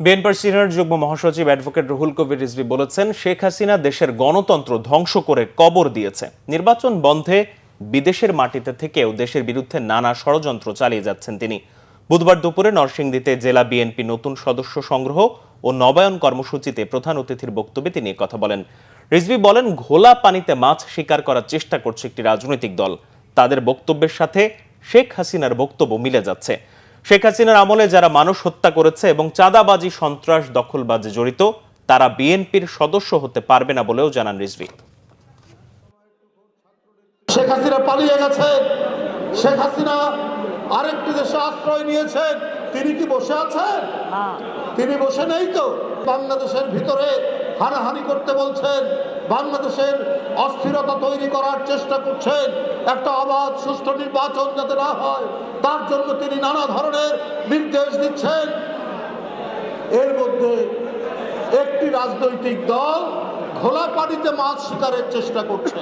বিএনপির সিনিয়র যুগ্ম মহাসচিব অ্যাডভোকেট রুহুল কবির রিজভি বলেছেন, শেখ হাসিনা দেশের গণতন্ত্র ধ্বংস করে কবর দিয়েছে। নির্বাচন বন্ধে বিদেশের মাটিতে থেকেও দেশের বিরুদ্ধে নানা ষড়যন্ত্র চালিয়ে যাচ্ছেন তিনি। বুধবার দুপুরে নরসিংদীতে জেলা বিএনপি নতুন সদস্য সংগ্রহ ও নবায়ন কর্মসূচিতে প্রধান অতিথির বক্তব্যে তিনি কথা বলেন। রিজভি বলেন, ঘোলা পানিতে মাছ শিকার করার চেষ্টা করছে একটি রাজনৈতিক দল। তাদের বক্তব্যের সাথে শেখ হাসিনার বক্তব্য মিলে যাচ্ছে। শেখ হাসিনার আমলে যারা মানুষ হত্যা করেছে এবং চাঁদাবাজি সন্ত্রাস দখলবাজি জড়িত তারা বিএনপির সদস্য হতে পারবে না বলেও জানান রিজভি। শেখ হাসিনা পালিয়ে গেছেন শেখ হাসিনা আরেকটি দেশে আশ্রয় নিয়েছেন। তিনি কি বসে আছেন? তিনি বসে নেই তো? বাংলাদেশের ভিতরে হানাহানি করতে বলছেন, বাংলাদেশের অস্থিরতা তৈরি করার চেষ্টা করছেন, একটা অবাধ সুষ্ঠু নির্বাচন যাতে না হয়, তার জন্য তিনি নানা ধরনের নির্দেশ দিচ্ছেন। এর মধ্যে একটি রাজনৈতিক দল ঘোলা পানিতে মাছ শিকারের চেষ্টা করছে।